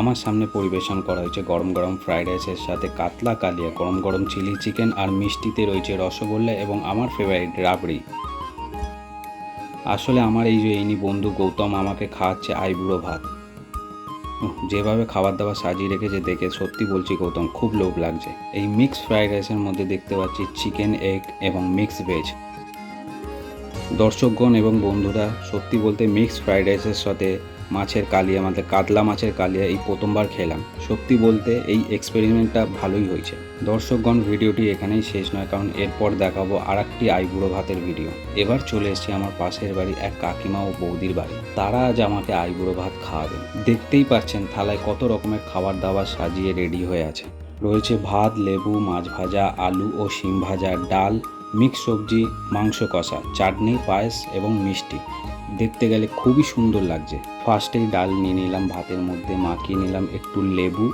আমার সামনে পরিবেশন করা হয়েছে গরম গরম ফ্রাইড রাইসের সাথে কাতলা কালিয়া, গরম গরম চিলি চিকেন আর মিষ্টিতে রয়েছে রসগোল্লা এবং আমার ফেভারিট রাবড়ি। আসলে আমার এই যে ইনি বন্ধু গৌতম আমাকে খাওয়াচ্ছে আইবুড়ো ভাত। যেভাবে খাবার দাবার সাজিয়ে রেখেছে দেখে সত্যি বলছি গৌতম, খুব লোভ লাগছে। এই মিক্স ফ্রাইড রাইসের মধ্যে দেখতে পাচ্ছি চিকেন এগ এবং মিক্স ভেজ দর্শকগণ এবং বন্ধুরা, সত্যি বলতে মিক্স ফ্রাইড রাইসের সাথে মাছের কালিয়া মানে কাতলা মাছের কালিয়া এই প্রথমবার খেলাম। সত্যি বলতে এই এক্সপেরিমেন্টটা ভালোই হয়েছে। দর্শকগণ, ভিডিওটি এখানেই শেষ নয়, কারণ এরপর দেখাবো আর একটি আইবুড়ো ভাতের ভিডিও এবার চলে এসেছি আমার পাশের বাড়ি এক কাকিমা ও বৌদির বাড়ি। তারা আজ আমাকে আইবুড়ো ভাত খাওয়াবেন দেখতেই পাচ্ছেন, থালায় কত রকমের খাবার দাবার সাজিয়ে রেডি হয়ে আছে। রয়েছে ভাত, লেবু, মাছ ভাজা, আলু ও শিম ভাজা, ডাল মিক্স সবজি, মাংস কষা, চাটনি, পায়েস এবং মিষ্টি। দেখতে গেলে খুবই সুন্দর লাগছে। ফার্স্টেই ডাল নিয়ে নিলাম ভাতের মধ্যে, মাখিয়ে নিলাম একটু লেবু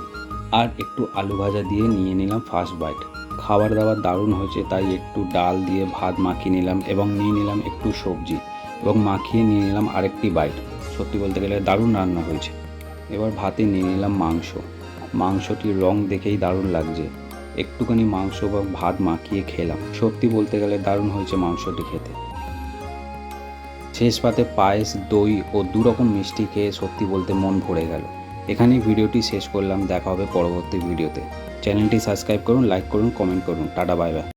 আর একটু আলু ভাজা দিয়ে নিয়ে নিলাম ফার্স্ট বাইট। খাবার দাবার দারুণ হয়েছে, তাই একটু ডাল দিয়ে ভাত মাখিয়ে নিলাম এবং নিয়ে নিলাম একটু সবজি এবং মাখিয়ে নিয়ে নিলাম আরেকটি বাইট। সত্যি বলতে গেলে দারুণ রান্না হয়েছে। এবার ভাতে নিয়ে নিলাম মাংস। মাংসটির রং দেখেই দারুণ লাগছে। একটুখানি মাংস বা ভাত মাখিয়ে খেলাম। সত্যি বলতে গেলে দারুণ হয়েছে মাংসটি খেতে। শেষ পাতে পায়েস, দই ও দুরকম মিষ্টি খেয়ে সত্যি বলতে মন ভরে গেল। এখানেই ভিডিওটি শেষ করলাম। দেখা হবে পরবর্তী ভিডিওতে। চ্যানেলটি সাবস্ক্রাইব করুন, লাইক করুন, কমেন্ট করুন। Tata, bye bye.